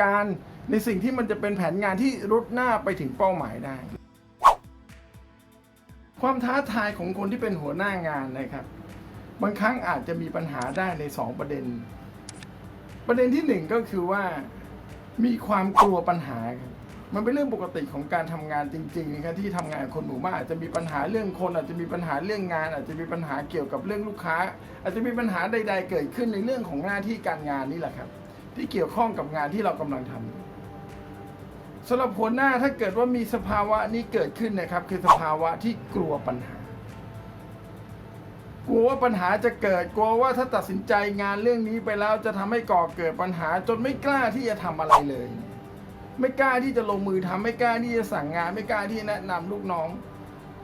การในสิ่งที่มันจะเป็นแผนงานที่รุดหน้าไปถึงเป้าหมายได้ ความท้าทายของคนที่เป็นหัวหน้างานนะครับ บางครั้งอาจจะมีปัญหาได้ในสองประเด็น ประเด็นที่หนึ่งก็คือว่ามีความกลัวปัญหาครับมันเป็นเรื่องปกติของการทำงานจริงๆนะครับที่ทำงานคนหมู่มากอาจจะมีปัญหาเรื่องคนอาจจะมีปัญหาเรื่องงาน อาจจะมีปัญหาเกี่ยวกับเรื่องลูกค้า อาจจะมีปัญหาใด ๆ เกิดขึ้นในเรื่องของหน้าที่การงานนี่แหละครับ ที่เกี่ยวข้องกับงานที่เรากำลังทำสำหรับหัวหน้าถ้าเกิดว่ามีสภาวะนี้เกิดขึ้นนะครับ คือสภาวะที่กลัวปัญหา กลัวว่าปัญหาจะเกิดกลัวว่าถ้าตัดสินใจงานเรื่องนี้ไปแล้วจะทำให้ก่อเกิดปัญหา จนไม่กล้าที่จะทำอะไรเลย ไม่กล้าที่จะลงมือทำไม่กล้าที่จะสั่งงาน ไม่กล้าที่จะแนะนำลูกน้อง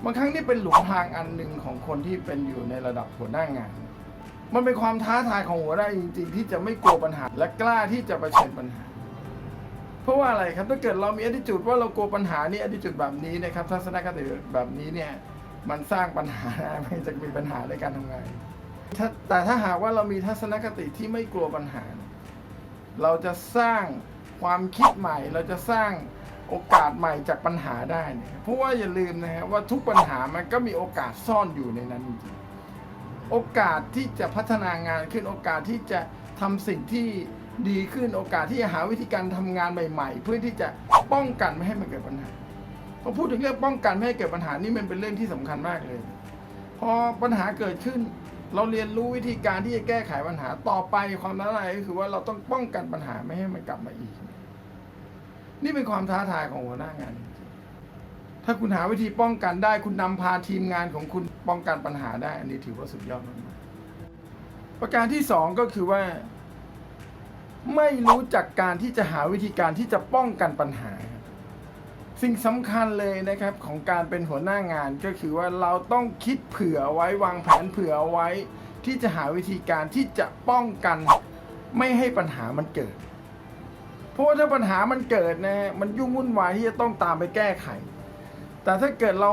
บางครั้งนี่เป็นหลุมพรางอันหนึ่งของคนที่เป็นอยู่ในระดับหัวหน้างาน มันเป็นความท้าทายของหัวหน้าจริงๆ ที่จะไม่กลัวปัญหา และกล้าที่จะเผชิญปัญหา เพราะว่าอะไรครับถ้าเกิดเรามีอ t ิจุดว่าเรากลัวปัญหานี่อ t ิจุดแบบนี้นะครับทัศนคติแบบนี้เนี่ยมันสร้างปัญหามันจะมีปัญหาในการทำงานแต่ถ้าหากว่าเรามีทัศนคติที่ไม่กลัวปัญหา เราจะสร้างความคิดใหม่ เราจะสร้างโอกาสใหม่จากปัญหาได้เนี่ยเพราะว่าอย่าลืมนะฮะว่าทุกปัญหามันก็มีโอกาสซ่อนอยู่ในนั้นจริง โอกาสที่จะพัฒนางานขึ้นโอกาสที่จะทำสิ่งที่ดีขึ้นโอกาสที่จะหาวิธีการทำงานใหม่ ๆ เพื่อที่จะป้องกันไม่ให้มันเกิดปัญหาพอพูดถึงเรื่องป้องกันไม่ให้เกิดปัญหานี่มันเป็นเรื่องที่สำคัญมากเลย พอปัญหาเกิดขึ้น เราเรียนรู้วิธีการที่จะแก้ไขปัญหาต่อไปความท้าทายก็คือว่าเราต้องป้องกันปัญหาไม่ให้มันกลับมาอีก นี่เป็นความท้าทายของหัวหน้างาน ถ้าคุณหาวิธีป้องกันได้ คุณนำพาทีมงานของคุณป้องกันปัญหาได้ อันนี้ถือว่าสุดยอดมากๆประการที่สองก็คือว่า ไม่รู้จักการที่จะหาวิธีการที่จะป้องกันปัญหา สิ่งสำคัญเลยนะครับของการเป็นหัวหน้างานก็คือว่าเราต้องคิดเผื่อไว้วางแผนเผื่อไว้ ที่จะหาวิธีการที่จะป้องกัน ไม่ให้ปัญหามันเกิด เพราะว่าถ้าปัญหามันเกิดนะมันยุ่งวุ่นวายที่จะต้องตามไปแก้ไข แต่ถ้าเกิดเรา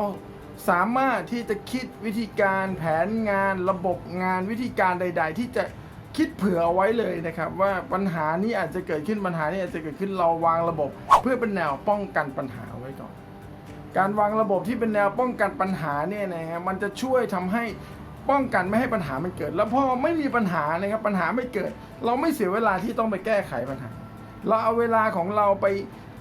สามารถที่จะคิดวิธีการแผนงานระบบงานวิธีการใด ๆ ที่จะคิดเผื่อเอาไว้เลยนะครับ ว่าปัญหานี้อาจจะเกิดขึ้นปัญหานี้อาจจะเกิดขึ้นเราวางระบบ เพื่อเป็นแนวป้องกันปัญหาไว้ก่อน การวางระบบที่เป็นแนวป้องกันปัญหาเนี่ยนะฮะมันจะช่วยทำให้ป้องกันไม่ให้ปัญหามันเกิด แล้วพอไม่มีปัญหานะครับปัญหาไม่เกิด เราไม่เสียเวลาที่ต้องไปแก้ไขปัญหา เราเอาเวลาของเราไป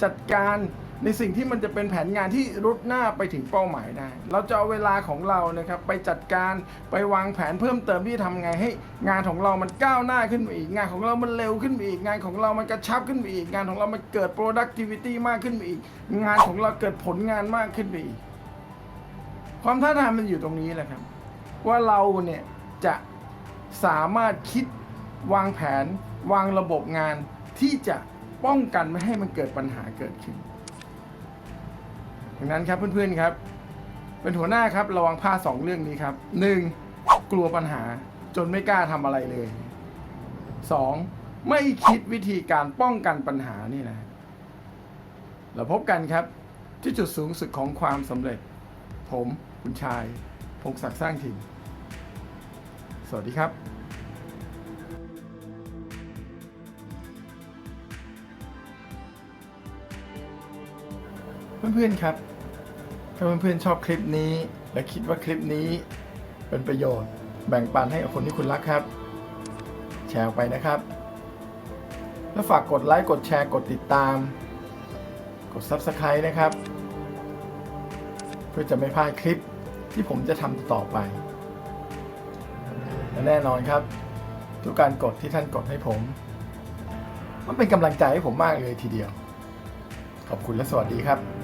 จัดการ ในสิ่งที่มันจะเป็นแผนงานที่รุดหน้าไปถึงเป้าหมายได้ เราจะเอาเวลาของเรานะครับไปจัดการไปวางแผนเพิ่มเติมที่ทำไงให้ งานของเรามันก้าวหน้าขึ้นไปอีก งานของเรามันเร็วขึ้นไปอีก งานของเรามันกระชับขึ้นไปอีก งานของเรามันเกิด productivity มากขึ้นไปอีก งานของเราเกิดผลงานมากขึ้นไปอีก ความท้าทายมันอยู่ตรงนี้แหละครับ ว่าเราเนี่ยจะสามารถคิดวางแผน วางระบบงานที่จะป้องกันไม่ให้มันเกิดปัญหาเกิดขึ้น ดังนั้นครับเพื่อนๆครับ เป็นหัวหน้าครับระวังพลาดสองเรื่องนี้ครับหนึ่งกลัวปัญหาจนไม่กล้าทำอะไรเลยสองไม่คิดวิธีการป้องกันปัญหานี่นะเราพบกันครับ ที่จุดสูงสุดของความสำเร็จ ผมคุณชาย พงศักดิ์สร้างถิ่น สวัสดีครับ เพื่อนๆครับ ถ้าเพื่อนๆชอบคลิปนี้ และคิดว่าคลิปนี้เป็นประโยชน์ แบ่งปันให้กับคนที่คุณรักครับ แชร์ออกไปนะครับ แล้วฝากกดไลค์กดแชร์กดติดตาม กด Subscribe นะครับ เพื่อจะไม่พลาดคลิปที่ผมจะทำต่อไป และแน่นอนครับ ทุกการกดที่ท่านกดให้ผม มันเป็นกำลังใจให้ผมมากเลยทีเดียว ขอบคุณและสวัสดีครับ